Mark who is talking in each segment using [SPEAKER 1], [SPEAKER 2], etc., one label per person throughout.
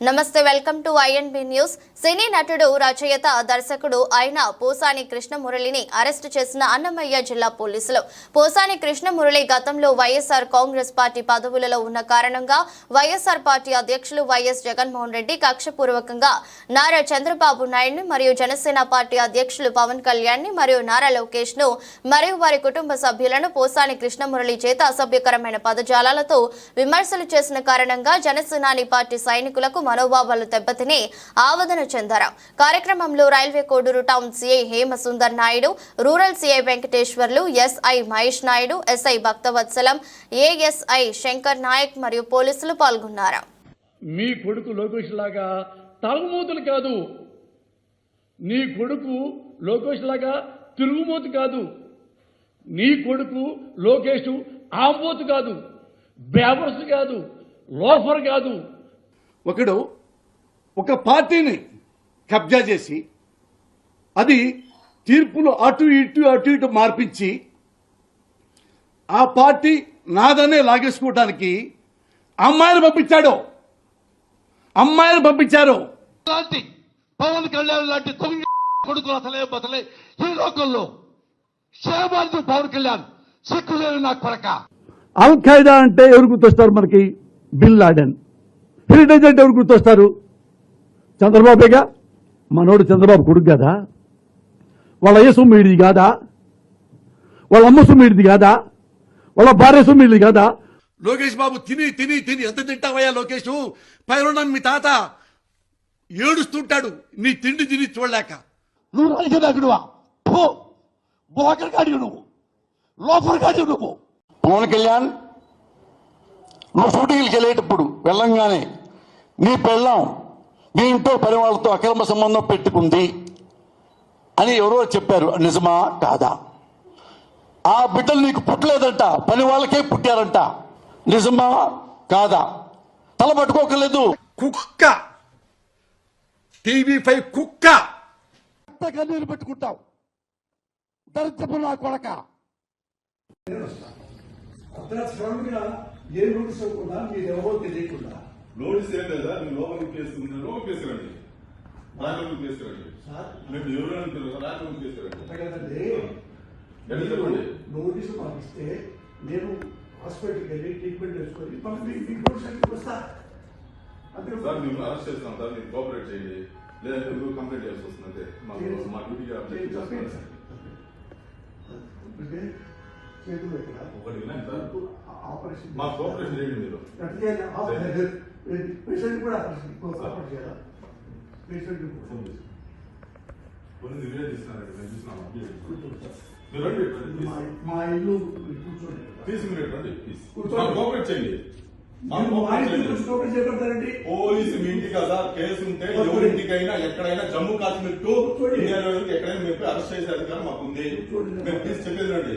[SPEAKER 1] నమస్తే welcome to INB news cine నటుడు రచయిత దర్శకుడు అయిన పోసాని కృష్ణమురళిని అరెస్టు చేసిన అన్నమయ్య జిల్లా పోలీసులు. పోసాని కృష్ణమురళి గతంలో వైఎస్ఆర్ కాంగ్రెస్ పార్టీ పదవులలో ఉన్న కారణంగా వైఎస్ఆర్ పార్టీ అధ్యక్షులు వైఎస్ జగన్మోహన్ రెడ్డి కక్షపూర్వకంగా నారా చంద్రబాబు నాయుడుని మరియు జనసేన పార్టీ అధ్యక్షులు పవన్ కళ్యాణ్ని మరియు నారా లోకేష్ను మరియు వారి కుటుంబ సభ్యులను పోసాని కృష్ణమురళి చేత అసభ్యకరమైన పదజాలాలతో విమర్శలు చేసిన కారణంగా జనసేనాని పార్టీ సైనికులకు మనోభావాలు దెబ్బతిని ఆవేదన చెందారు. కార్యక్రమంలో railway Koduru town CI Hemasundar Naidu rural CI Venkateswarlu SI Mahesh Naidu SI Bhaktavatsalam ASI Shankar Nayak మరియు పోలీసులు పాల్గొన్నారు.
[SPEAKER 2] మీ కొడుకు లోకేష్ లాగా తాగుమూతులు కాదు. నీ కొడుకు లోకేష్ లాగా తిరుగుమూతి కాదు. నీ కొడుకు లోకేష్ ఆంబోతు కాదు. బేవర్స్ కాదు. లోఫర్ కాదు.
[SPEAKER 3] ఒకడు ఒక పార్టీని కబ్జా చేసి అది తీర్పులు అటు ఇటు అటు ఇటు మార్పించి ఆ పార్టీ నాదనే లాగేసుకోవడానికి అమ్మాయిని పంపించాడు. అమ్మాయిని పంపించారు.
[SPEAKER 4] లాంటి పవన్ కళ్యాణ్ లాంటి తొంగి కొడుకులు అసలే బసలే ఈ లోకంలో. క్షేమార్థం పవన్ కళ్యాణ్ సిక్కులేని నా కొరక.
[SPEAKER 3] అల్ ఖైదా అంటే ఎవరు గుర్తొస్తారు మనకి? Bin Laden. హెరిటేజ్ అంటే ఎవరు గుర్తొస్తారు? చంద్రబాబేగా? మనోడు చంద్రబాబు కొడుకు కదా? వాళ్ళ అయ్య సొమ్ము వీడిది కాదా? వాళ్ళ అమ్మ సొమ్ము వీడిది కాదా? వాళ్ళ భార్య సొమ్ము వీడిది కాదా? లోకేష్ బాబు తిని తిని తిని. ఎంత తింటావయ్యా లోకేష్? పైన మీ తాత ఏడుస్తుంటాడు. నీ తిండి తిని చూడలేక.
[SPEAKER 4] నువ్వు రాజకీయ నాయకుడువా పో బోకర్ గాడి నువ్వు. లోఫర్ గాడి నువ్వు.
[SPEAKER 5] పవన్ కళ్యాణ్ నువ్వు షూటింగ్కి వెళ్ళేటప్పుడు వెళ్ళంగానే నీ పెళ్ళాం నీ ఇంట్లో పని వాళ్ళతో అక్రమ సంబంధం పెట్టుకుంది అని ఎవరో చెప్పారు. నిజమా? కాదా? ఆ బిడ్డలు నీకు పుట్టలేదంట పని వాళ్ళకే పుట్టారంట. నిజమా? కాదా? తల పట్టుకోకలేదు
[SPEAKER 3] కుక్క! టీవీ ఫైవ్ కుక్క!
[SPEAKER 4] కన్నీరు పెట్టుకుంటావు? దరిద్రపు నా కొడక.
[SPEAKER 3] ఏ రూల్స్ కూడా మీరెవరో తెలియకుండా.
[SPEAKER 6] నోటీస్ ఏం లేదా? మీరు లోపలికి కేసుకున్నారు లోపలికి కేసుకురండి రాజలోకి కేసుకురండి మీరు ఎవరు అంటారు రాజలోకి కేసుకురండి
[SPEAKER 7] కదండి.
[SPEAKER 6] ఎట్లా చెప్పండి?
[SPEAKER 7] నోటీసు పంపిస్తే నేను హాస్పిటల్కి వెళ్ళి ట్రీట్మెంట్ చేసుకొని మళ్ళీ మీ- మీ నోటీస్ వస్తా అంతే
[SPEAKER 6] సార్ మేము అరెస్ట్ చేస్తాం సార్. మీరు కోఆపరేట్ చేయండి. లేదంటే మీరు కంప్లైంట్ చేయాల్సి వస్తుంది అంతే. మాకు మా డ్యూటీ
[SPEAKER 7] సార్. అంటే చేతులు ఎక్కడ?
[SPEAKER 6] ఒకటి వినండి సార్.
[SPEAKER 7] ఆపరేషన్
[SPEAKER 6] మా కోఆపరేషన్ చేయండి మీరు.
[SPEAKER 7] ఎట్లా చేయాలి? ఆపరేషన్. పేషెంట్ కూడా ఆపరేషన్ ఆపరేషన్ చేయాలా? పేషెంట్ కూడా.
[SPEAKER 6] ఫోన్ చేసి. పోలీసు వీడియో తీస్తున్నారండి మేము చూసినాం అప్డేట్ మీరు రండి ప్లీజ్.
[SPEAKER 7] మా ఇల్లు కూర్చోండి
[SPEAKER 6] మీరు రండి.
[SPEAKER 7] కూర్చోండి.
[SPEAKER 6] కోఆపరేట్ చేయండి.
[SPEAKER 7] మీరు
[SPEAKER 6] పోలీసు ఇంటికి కదా. కేసు ఉంటే ఎవరి ఇంటికైనా ఎక్కడైనా జమ్మూ కాశ్మీర్ టు. ఇండియాలో ఎక్కడైనా మేము అరెస్ట్ చేసే అధికారం మాకు ఉంది. మేము ప్లీజ్ చెప్పేది రండి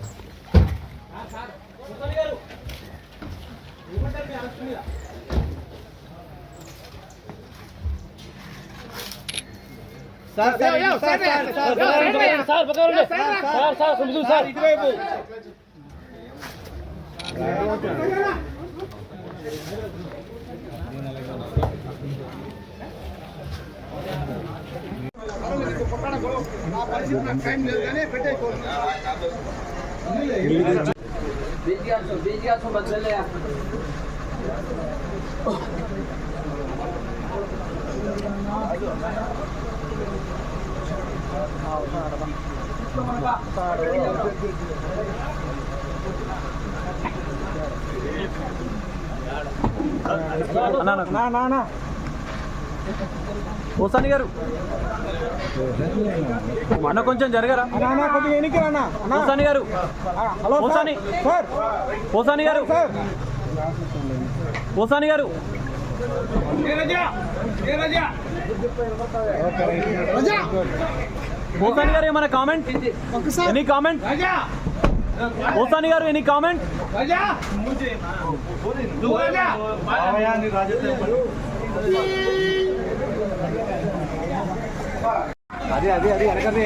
[SPEAKER 6] sir sir sir sir sir
[SPEAKER 8] పక్కన సార్ సార్ సుమిదు సార్. ఇటువైపు మధ్యలో ఓసాని గారు. అన్న కొంచెం జరగరా? ఓసాని గారు.
[SPEAKER 9] ఓసాని.
[SPEAKER 8] ఓసాని గారు. పోసాని గారు. పోసాని గారు ఏమైనా కామెంట్? Any comment? పోసాని గారు ఎనీ కామెంట్?
[SPEAKER 9] అది అది అది వెనకది.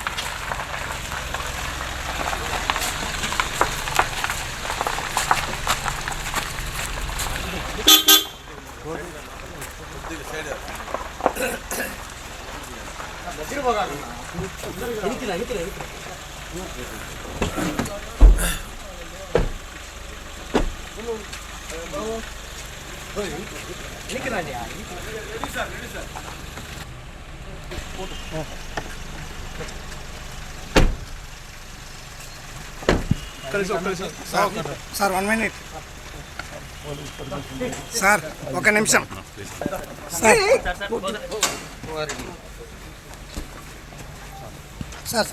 [SPEAKER 9] సార్ వన్ మినిట్ సార్ ఒక నిమిషం. సార్. సార్